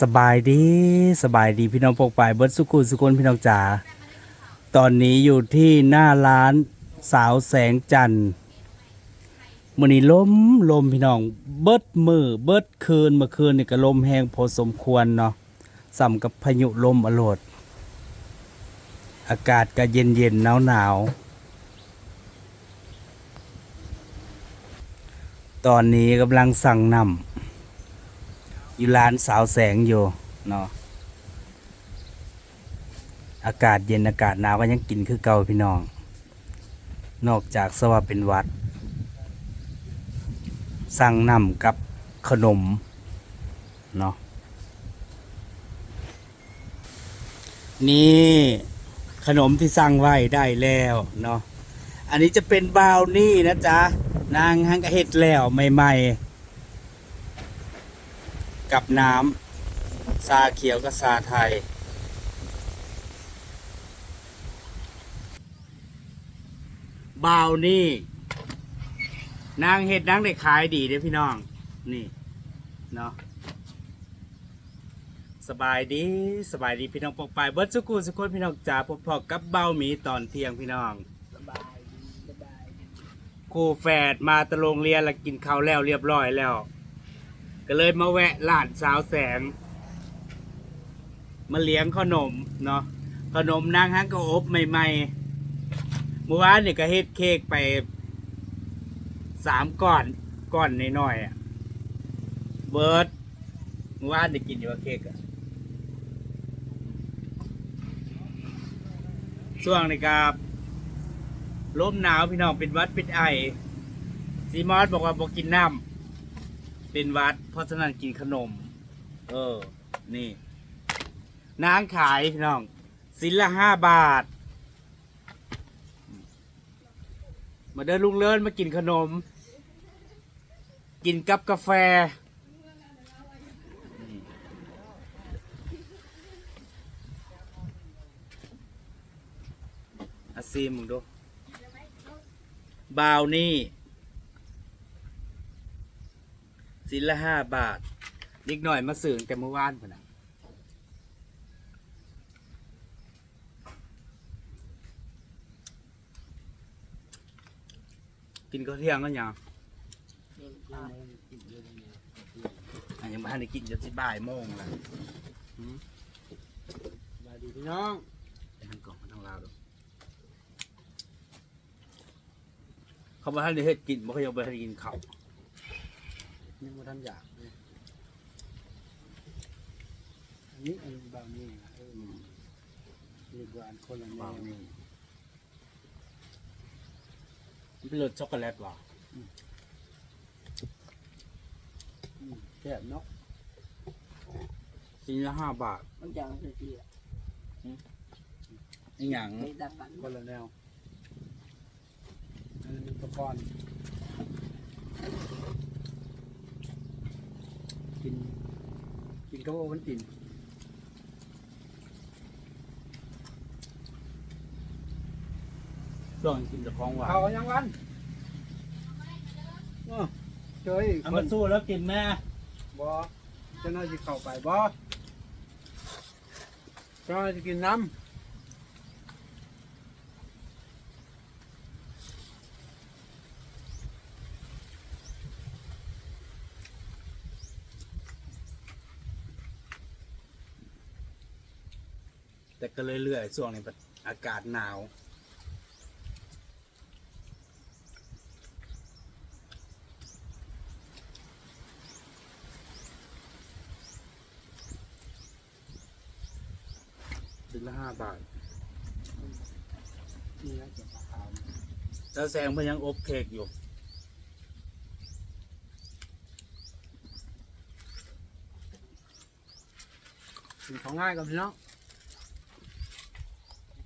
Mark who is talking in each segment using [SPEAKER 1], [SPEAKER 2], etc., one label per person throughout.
[SPEAKER 1] สบายดีสบายดีพี่น้องพกปายเบิร์ดสุกุลสุกุลพี่น้องจ๋าตอนนี้อยู่ที่หน้าร้านสาวแสงจันทร์มื่อนี้ลมลมพี่น้อง เบิดมือเบิดคืนเมื่อคืนนี่ก็ลมแห้งพอสมควรเนาะสัมกับพายุลมอโลด อากาศก็เย็นเย็นหนาวหนาวตอนนี้กำลังสั่งนำ อยู่ร้านสาวแสงอยู่เนาะอากาศเย็นอากาศหนาวก็ยังกินคือเก่าพี่น้อง นอกจากสว่าเป็นวัด สั่งนำกับขนมเนาะนี่ขนมที่สั่งไว้ได้แล้วเนาะอันนี้จะเป็นบราวนี่นะจ๊ะนางฮังกะเฮ็ดแล้วใหม่ ๆ กับน้ำซาเขียวกับซาไทย บาวนี่ นางเห็ดนางได้ขายดีเด้อพี่น้อง นี่เนาะสบายดีสบายดีพี่น้องปกปายเบิร์ดสุกูสุคนพี่น้องจ๋าพบพอกับเบ้าหมีตอนเที่ยงพี่น้อง
[SPEAKER 2] สบายดีสบายดี
[SPEAKER 1] ครูแฝดมาตะโรงเรียนแล้วกินข้าวแล้วเรียบร้อยแล้ว ก็เลยมาแวะร้านสาวแสง มาเลี้ยงขนมเนาะขนมนางฮังก็อบใหม่ๆเมื่อวานนี่ก็เฮ็ดเค้กไปสามก้อนก้อนน้อยๆอะเบิร์ดเมื่อวานได้กินอยู่ว่าเค้กอะช่วงนี้ครับลมหนาวพี่น้องเป็นวัดเป็นไอซีมอสบอกว่าบอกกินน้ำ เป็นวัด เพราะฉะนั้นกินขนม เออ นี่ นางขายพี่น้องสินละห้าบาท มาเดินลุงเลินมากินขนม กินกับกาแฟ อาซีมมึงดูบาวนี่ สินละห้าบาทนิดหน่อยมาสื่อแต่เมื่อวานพนนะกินข้าวเที่ยงก็ยัง
[SPEAKER 2] เรื่องข้าวกินเรื่องนี้
[SPEAKER 1] อะยังไม่ทันได้กินจนสิบ่ายโมงละหืม
[SPEAKER 2] สบายดีพี่น้อง
[SPEAKER 1] ไปทางกล่องมาทางลาวดูเขาบอกท่านได้เฮ็ดกินบ่เขายังไปทันได้กินข้าว
[SPEAKER 2] ยังไม่ทันอยากเลยอันนี้อันบางนี่นะเออเรียกว่าอันคนละแน
[SPEAKER 1] บาววนี่มันเป็นรสช็อกโกแลตว่ะ
[SPEAKER 2] อืมแซ่บเนาะ
[SPEAKER 1] ชิ้นละห้าบาท
[SPEAKER 3] มันจะเอาเสีย
[SPEAKER 1] อีหยัง
[SPEAKER 3] ไม่ดับกัน
[SPEAKER 2] คนละแนวอันนี้อุปกรณ์ กิน กินข้าวโพดมันกิน
[SPEAKER 1] ช่วงกินแต่ของหวาน
[SPEAKER 2] เอายังวันเออเจออีก
[SPEAKER 1] เอา
[SPEAKER 2] ค
[SPEAKER 1] มานสู้แล้วกินแม่
[SPEAKER 2] บอเจะน่าจะเข้าไปบอเจะน่าจะกินน้ำ
[SPEAKER 1] แต่ก็เรื่อยๆช่วงนี้อากาศหนาวชิ้นละห้าบาท
[SPEAKER 2] นี่นะเก็บปลาขาว
[SPEAKER 1] แล้วแซงเพื่อนยังอบเค้กอยู่
[SPEAKER 2] กินของง่ายก่อนพี่น้อง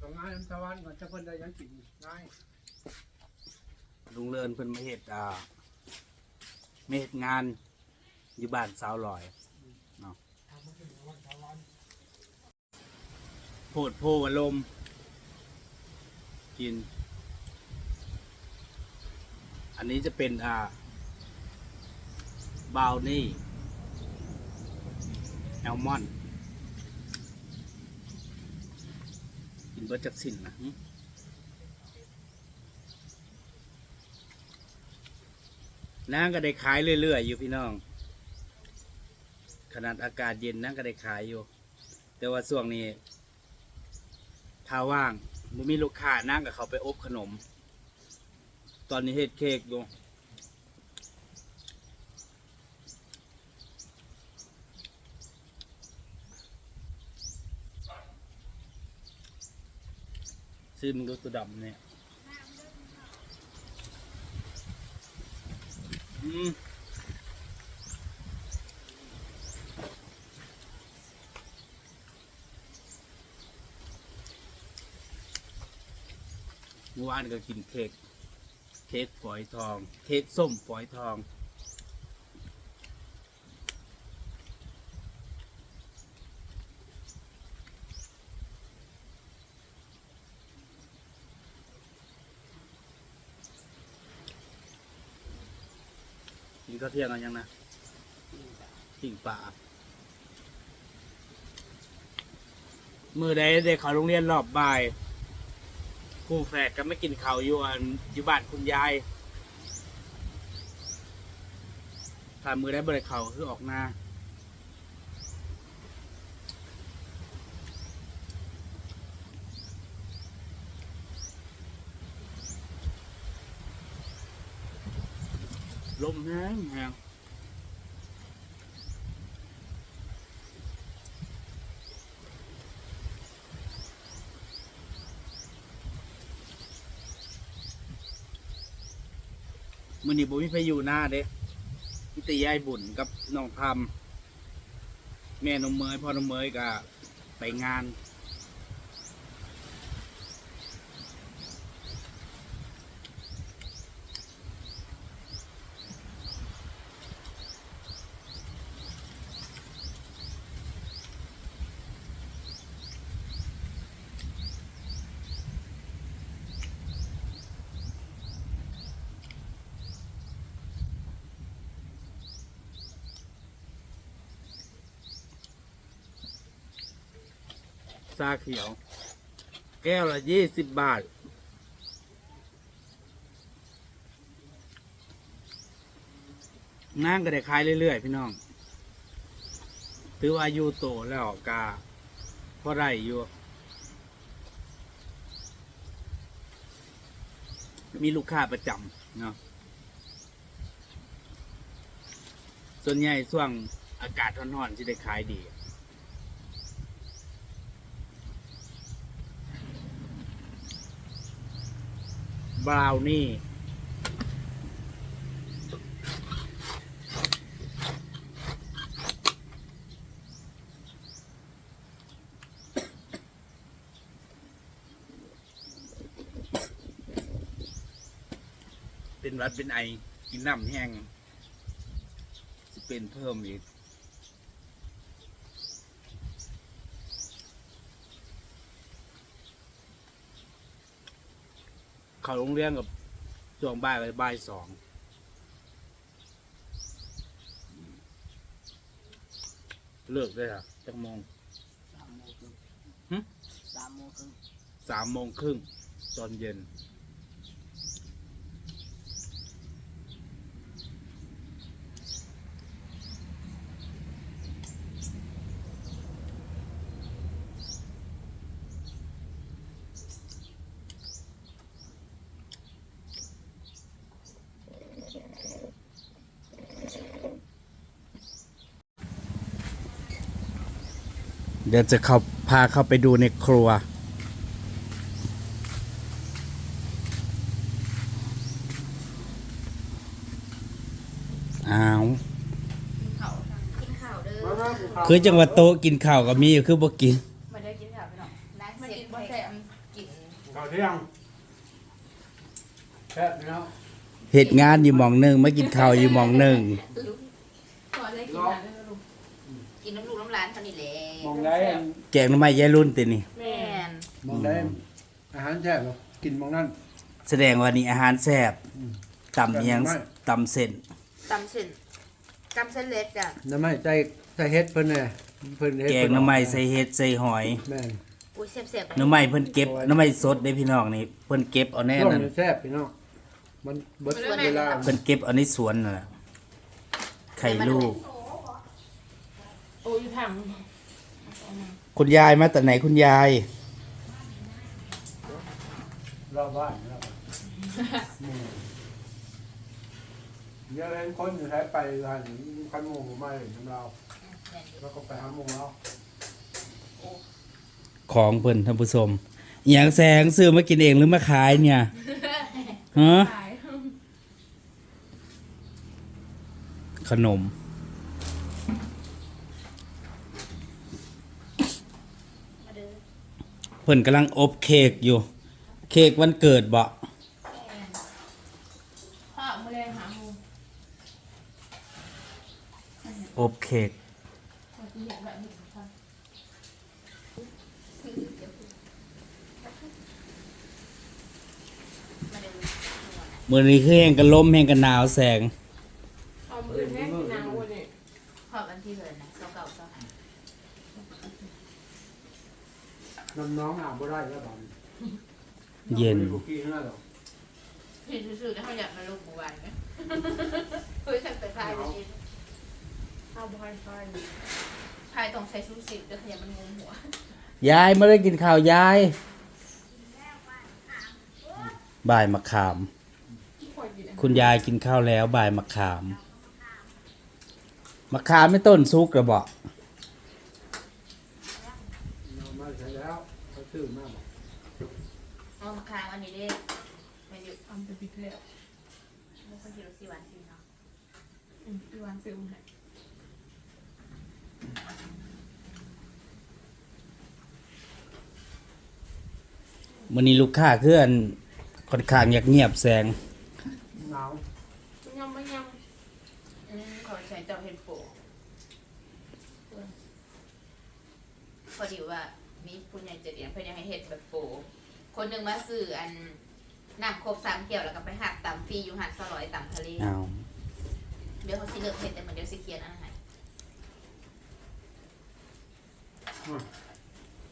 [SPEAKER 2] กินของงาน้ำตะวันก่อนจะเพิ่นได้ยังกินง่าย
[SPEAKER 1] ลุงเลินเพิ่นมาเฮ็ดอ่ามาเฮ็ดงานอยู่บ้านสาวลอยเนาะโพดโพอารมณ์กิน อันนี้จะเป็นอ่าบาวนี่แอลมอนด์ กินเบิร์จากสินนะนางก็ได้ขายเรื่อยๆอยู่พี่น้อง ขนาดอากาศเย็นนางก็ได้ขายอยู่ แต่ว่าช่วงนี้ถ้าว่างบ่มีลูกค้านั่งกับเขาไปอบขนม ตอนนี้เฮ็ดเค้กอยู่ ซื้อมึงดูตัวดำเนี่ยอืมเมื่อวานก็กินเค้ก เค้กฝอยทอง เค้กส้มฝอยทอง กินข้าวเที่ยงกันยังนะปิ่งป่า มือใดเด็กเขาโรงเรียนรอบบ่ายครูแฝดก็ไม่กินข้าวอยู่อันอยู่บ้านคุณยายถ้ามือได้บริเขาคือออกหน้า ลมแห้งแห้งมือนี้บ่มีไปอยู่หน้าเด้มิตรยายบุญกับน้องพำแม่น้องเมยพ่อน้องเมยก็ไปงาน ซาเขียว แก้วละยี่สิบบาท นั่งก็ได้ขายเรื่อย ๆ พี่น้อง ถือว่าอายุโตแล้วกาพอได้อยู่ มีลูกค้าประจำเนาะส่วนใหญ่ช่วงอากาศร้อนๆที่ได้ขายดี บราวนี่ เป็นหวัดเป็นไอ กินน้ำแห้ง จะเป็นเพิ่มอีก เขาโรงเรียนกับช่วงบ่ายไปบ่ายสองเลิกได้ค่ะจักโมง
[SPEAKER 2] สามโมงครึ่ง
[SPEAKER 1] หึ
[SPEAKER 2] สามโมงครึ่ง
[SPEAKER 1] สามโมงครึ่งตอนเย็น เดี๋ยวจะเข้าพาเข้าไปดูในครัว อ้าว
[SPEAKER 3] กินข้าวกินข้าวเด้อ
[SPEAKER 2] มามา
[SPEAKER 1] คือจังหวัดโต๊ะกินข้าวก็มีอยู่คือบ่กิน
[SPEAKER 3] มาได้กินข้าวพี่น้องนางเสียงบ่แซ่บกิน
[SPEAKER 2] ข้าวเที่ยงแซ่บเนาะ
[SPEAKER 1] เหตุงานอยู่หมองหนึ่งมากินข้าวอยู่หมองหนึ่ง
[SPEAKER 2] องได้อัน
[SPEAKER 1] แกงหน้ำไม้ยายรุ่นตินี่
[SPEAKER 3] แม่น
[SPEAKER 2] มองได้อาหารแซ่บเหรอกินมองนั่น
[SPEAKER 1] แสดงว่านี่อาหารแซ่บตำอิหยังตำเส้น
[SPEAKER 3] ตำเส้นกำเส้นเล็กจ้ะ
[SPEAKER 2] น้ำไม้ใจใจเฮ็ดเพิ่นแน่เพิ่นเฮ็ด
[SPEAKER 1] แกงหน้ำไม้ใส่เห็ดใส่หอย
[SPEAKER 2] แม่น
[SPEAKER 3] อุ้ยเสียบๆ
[SPEAKER 1] หน้ำไม้เพิ่นเก็บหน้ำไม้สดได้พี่น้องนี่เพิ่นเก็บเอาแน่
[SPEAKER 2] ช่วง
[SPEAKER 1] นั่น
[SPEAKER 2] นี้แซ่บพี่น้องมันเบิดเวลา
[SPEAKER 1] เพิ่นเก็บเอาในสวนนั่นแหละไข่ลูก
[SPEAKER 4] โอ้ยถัง
[SPEAKER 1] คุณยายมาแต่ไหนคุณยาย
[SPEAKER 2] รอบบ้านรอบบ้านหมู่เดี๋ยอะเลยคนอยู่ใช้ไปหันคันหมู่มาเห็นน้ำเราแล้วก็ไปหาหมู่เรา
[SPEAKER 1] ของเพิ่นท่านผู้ชมอหย่างแสงซื้อมากินเองหรือมาขายเนี่ยฮะ
[SPEAKER 4] ขาย
[SPEAKER 1] ขนม
[SPEAKER 3] มาเด้อ
[SPEAKER 1] เพิ่นกำลังอบเค้กอยู่ เค้กวันเกิดบ่
[SPEAKER 4] พ่อมาเลยหาหมู
[SPEAKER 1] อบเค้ก
[SPEAKER 4] มาที่อยากแบบนี้ค่ะ
[SPEAKER 3] มาเด้อ
[SPEAKER 1] มื้อนี้คือแห้งกันลมแห้งกันหนาวแสง
[SPEAKER 4] เอามือแม่กินน้ำวันนี้
[SPEAKER 3] ขอบอันที่เลยนะเก่าเก่าเก่า
[SPEAKER 2] น้ำน้องอาบบ่ได้แล้วบ้าน
[SPEAKER 1] เย็น
[SPEAKER 2] บุกี้นั่นหรอก
[SPEAKER 3] พี่ซื่อๆแล้วเขาอยากมาลูกบัวานไหมเฮ้ยฉันไปพายไปดิ
[SPEAKER 4] เอาบอยไฟ
[SPEAKER 3] พายต้องใช้ชูสิบเดี๋ยวขยะมันงงหัว
[SPEAKER 1] ยายไม่ได้กินข้าวยาย บ่ายมะขาม
[SPEAKER 4] คอยกิน
[SPEAKER 1] คุณยายกินข้าวแล้วบ่ายมะขาม มะขามไม่ต้นซุกระบอก
[SPEAKER 2] เรามาใช้แล้วเขาซื้อมาบอก
[SPEAKER 3] เอามาค้างอันนี้ได้มาอยู่
[SPEAKER 4] ทำเป็นปิดแล้ว
[SPEAKER 3] มุกคนที่เราสี่วันสี่เนาะ
[SPEAKER 4] อืมพี่วานซื้อมาให้
[SPEAKER 1] วันนี้ลูกค้าเคลื่อนค่อนข้างเงียบๆแสง
[SPEAKER 2] หนาว
[SPEAKER 4] ยำไม่ย
[SPEAKER 3] อืมขอใช้เตาเห็ดโปะพอดีว่ามีผู้ใหญ่จะเรียนเพื่อยังให้เห็ดแบบโปะคนหนึ่งมาซื้ออันน้ำครบสามแก้วแล้วก็ไปหักต่ำฟรีอยู่หัดสลอยต่ำทะเล
[SPEAKER 1] เอา
[SPEAKER 3] เดี๋ยวเขาสิเลิกเห็ดแต่เหมือนเดี๋ยวสิเขียนอะไร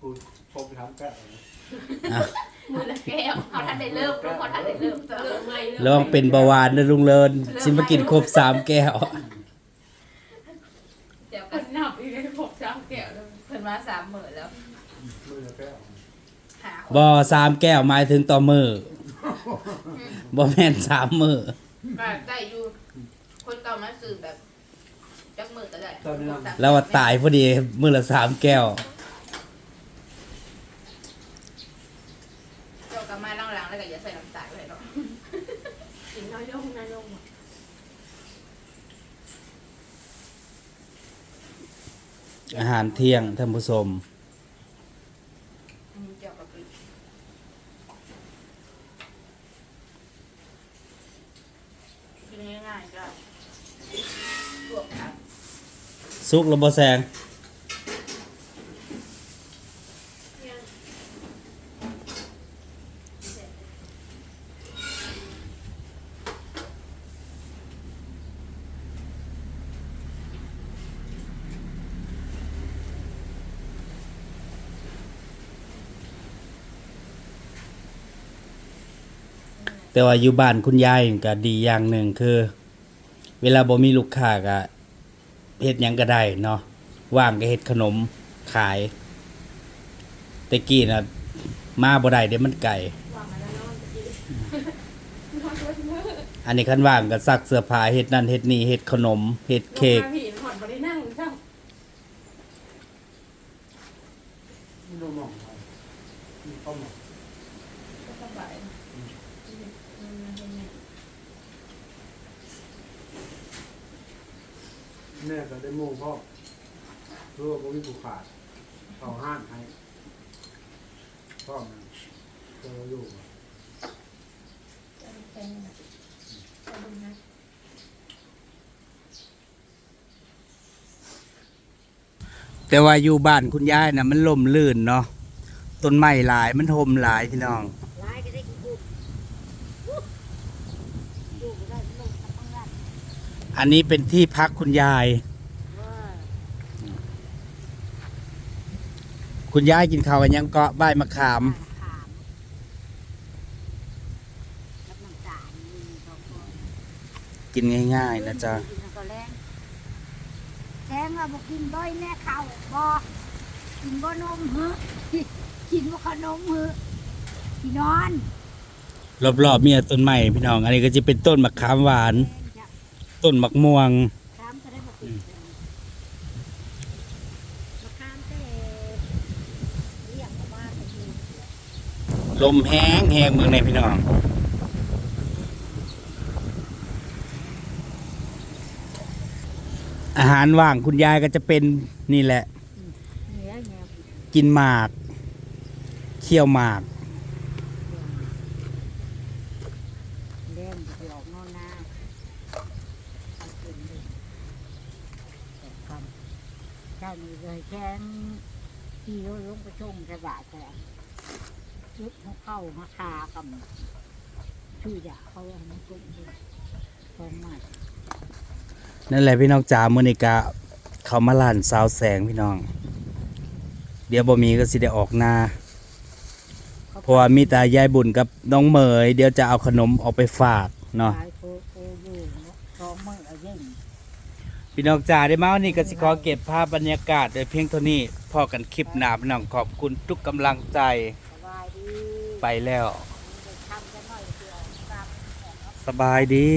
[SPEAKER 2] กูพบไปทำแกะเลย
[SPEAKER 1] เอา
[SPEAKER 3] มือละแก้วเขาทันได้เริ่มลูกเขาทันได้เริ่มำเติ
[SPEAKER 4] เลิ
[SPEAKER 3] ม
[SPEAKER 4] กไม่เลิก
[SPEAKER 1] ลองเป็นเบาหวานนะลุงเลินสิมากินครบสามแก้ว
[SPEAKER 3] เดี๋ยว
[SPEAKER 4] ค
[SPEAKER 3] ก็
[SPEAKER 4] นนับอีกเลยผมจะเอาแก้วเลย
[SPEAKER 3] เพิ่นมาสามหมื่นแล้ว
[SPEAKER 2] มือละแก้ว
[SPEAKER 3] หาคน
[SPEAKER 1] บอสามแก้วหมายถึงต่อมือบอแม่นสามมือ
[SPEAKER 3] แบบได้อยู่คนเก่ามาซื้อแบบจักมือก็ได้
[SPEAKER 1] แล้วว่าตายพอดีมือละสามแก้ว
[SPEAKER 3] เจ้าก็มาล่างๆ แล้วก็อย่าใส่น้ำตาลเลยเนาะ
[SPEAKER 4] กินน้อยลงน้อยลงอะ
[SPEAKER 1] อาหารเที่ยงท่านผู้ชม
[SPEAKER 3] อันนี้เกี่ยวกับปีกินง่ายๆก็ลวกครับ
[SPEAKER 1] ซุกระบแซง แต่ว่าอยู่บ้านคุณยายนี่ก็ดีอย่างหนึ่งคือ เวลาบ่มีลูกค้าก็เฮ็ดหยังก็ได้เนาะว่างก็เฮ็ดขนมขายแต่กี้น่ะมาบ่ได้เดี๋ยวมันไก่
[SPEAKER 4] วางมาแล้วนอนจะกินนอนด้วยมือ
[SPEAKER 1] อันนี้คันว่างก็ซักเสื้อผ้าเฮ็ดนั่นเฮ็ดนี่เฮ็ดขนมเฮ็ดเค้ก
[SPEAKER 4] ลงมาผีหอดบรินั่งช่าง
[SPEAKER 2] ไม่รู้มองใครมีข้อมอง
[SPEAKER 4] ก็สบายอืมมันเป็นไง
[SPEAKER 2] แม่ก็ได้มู่พ่อรู้ว่าผมมีผูกขาดเอาห้านให้พ่อมันเจออยู่
[SPEAKER 4] จะเป็นไงจะเป็นไง
[SPEAKER 1] แต่ว่าอยู่บ้านคุณยายน่ะมันล่มลื่นเนาะต้นไม้หลายมันทมหลายพี่น้อง
[SPEAKER 3] ลายก็ได้กินกุ้ง อยู่ก็ได้ลงทำงาน
[SPEAKER 1] อันนี้เป็นที่พักคุณยาย
[SPEAKER 4] ว่า
[SPEAKER 1] คุณยายกินข้าวกันยังเกาะใบายมะขาม
[SPEAKER 4] ขามกับน้ำตาลมีสองคน
[SPEAKER 1] กินง่ายๆนะจ๊ะ
[SPEAKER 4] กินแล้วก็แรงแทงว่าบอกกินบ่อยแม่ข้าวบ่กินบ่นมเฮ้อกินบ่ขนมเฮ้อพี่นอน
[SPEAKER 1] รอบๆมีแต่ต้นไม้พี่น้อง อันนี้ก็จะเป็นต้นมะขามหวาน
[SPEAKER 4] แทงจะ
[SPEAKER 1] ต้นมะม่วง
[SPEAKER 4] ข้ามก็ได้บ่กินมาข้ามแต่เรียกมา
[SPEAKER 1] ลมแห้งแห้งเมืองในพี่น้องอาหารว่างคุณยายก็จะเป็นนี่แหละ กินหมาก เคี่ยวหมาก
[SPEAKER 4] เล่นไปออกนอกหน้าเอากินดิแต่คำเจ้นี่เลยแค่นที่รถลงไปชงสบายแต่ยุดเขาเข้ามาคากับชื่ออยากเขาเอามาชงดิตอนใหม่
[SPEAKER 1] นั่นแหละพี่น้องจ๋ามือนิกาเขามาล้านสาวแสงพี่น้อง เดี๋ยวบ่มีก็สิได้ออกหน้าเพราะว่ามีต่ยายบุญกับน้องเหมย เดี๋ยวจะเอาขนมออกไปฝากเนาะ
[SPEAKER 4] ขายเนาะสองมือเอาเย่ง
[SPEAKER 1] พี่น้องจ๋าได้มาวันนี้ก็สิขอเก็บภาพบรรยากาศโดยเพียงเท่านี้พอกันคลิปหน้าพี่น้องขอบคุณทุกกำลังใจ
[SPEAKER 4] สบายดี
[SPEAKER 1] ไปแล้ว
[SPEAKER 4] ทำกันหน่อยเดียวครับ
[SPEAKER 1] สบายดี